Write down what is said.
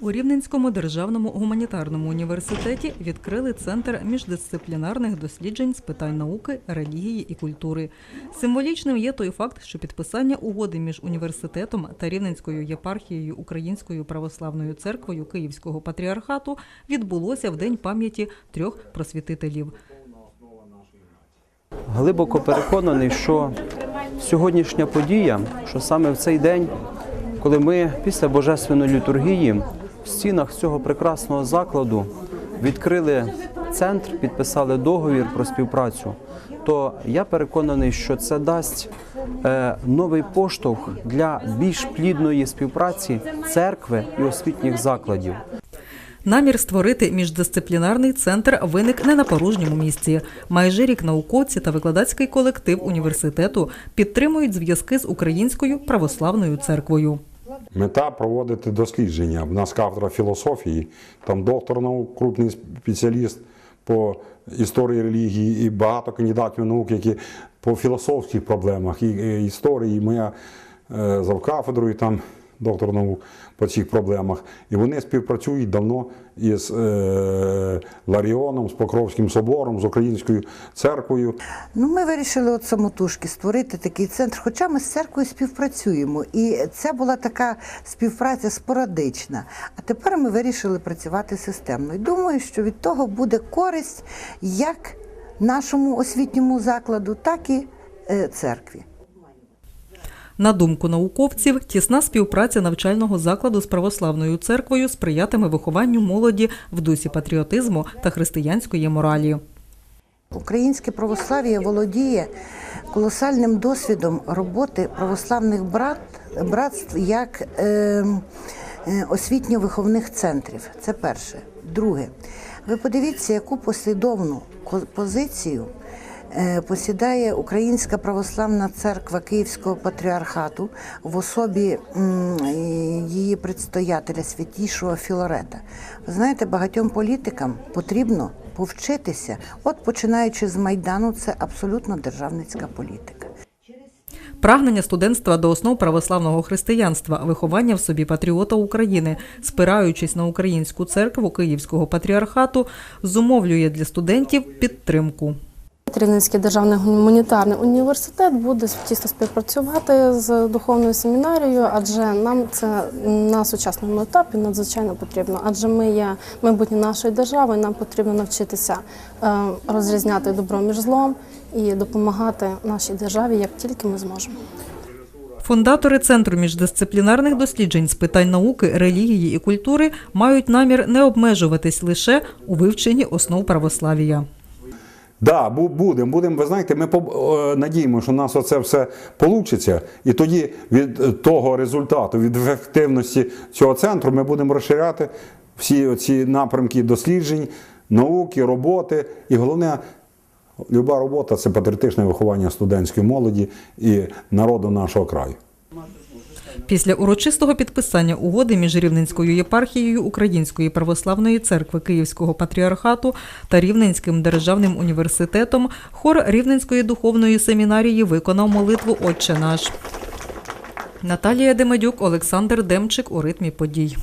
У Рівненському державному гуманітарному університеті відкрили центр міждисциплінарних досліджень з питань науки, релігії і культури. Символічним є той факт, що підписання угоди між університетом та Рівненською єпархією Українською православною церквою Київського патріархату відбулося в день пам'яті трьох просвітителів. Глибоко переконаний, що сьогоднішня подія, що саме в цей день, коли ми після божественної літургії в стінах цього прекрасного закладу відкрили центр, підписали договір про співпрацю, то я переконаний, що це дасть е, новий поштовх для більш плідної співпраці церкви і освітніх закладів. Намір створити міждисциплінарний центр виник не на порожньому місці. Майже рік науковці та викладацький колектив університету підтримують зв'язки з Українською православною церквою. Мета проводити дослідження. У нас кафедра філософії, там доктор наук, крупний спеціаліст по історії релігії і багато кандидатів наук, які по філософських проблемах і, і історії. Моя е, завкафедрою там доктор наук по цих проблемах. І вони співпрацюють давно із е, Ларіоном, з Покровським собором, з Українською церквою. Ну, ми вирішили от самотужки створити такий центр, хоча ми з церквою співпрацюємо. І це була така співпраця спорадична. А тепер ми вирішили працювати системно. І думаю, що від того буде користь як нашому освітньому закладу, так і е, церкві. На думку науковців, тісна співпраця навчального закладу з православною церквою сприятиме вихованню молоді в дусі патріотизму та християнської моралі. Українське православ'я володіє колосальним досвідом роботи православних брат, братств як е, е, освітньо-виховних центрів. Це перше. Друге, ви подивіться, яку послідовну позицію посідає Українська православна церква Київського патріархату в особі е, її предстоятеля святішого Філарета. Ви знаєте, багатьом політикам потрібно повчитися. От починаючи з майдану, це абсолютно державницька політика. Прагнення студентства до основ православного християнства, виховання в собі патріота України, спираючись на українську церкву Київського патріархату, зумовлює для студентів підтримку. Рівненський державний гуманітарний університет буде тісно співпрацювати з духовною семінарією, адже нам це на сучасному етапі надзвичайно потрібно. Адже ми є майбутнє нашої держави, і нам потрібно навчитися е, розрізняти добро між злом і допомагати нашій державі як тільки ми зможемо. Фундатори Центру міждисциплінарних досліджень з питань науки, релігії і культури мають намір не обмежуватись лише у вивченні основ православ'я. Да, бу- будемо. Будемо. Ви знаєте, ми надіємо, що у нас оце все вийде, і тоді від е, того результату, від ефективності цього центру, ми будемо розширяти всі ці напрямки досліджень, науки, роботи. І головне, люба робота це патріотичне виховання студентської молоді і народу нашого краю. Після урочистого підписання угоди між Рівненською єпархією Української православної церкви Київського патріархату та Рівненським державним університетом хор Рівненської духовної семінарії виконав молитву Отче наш. Наталія Демедюк, Олександр Демчик у ритмі подій.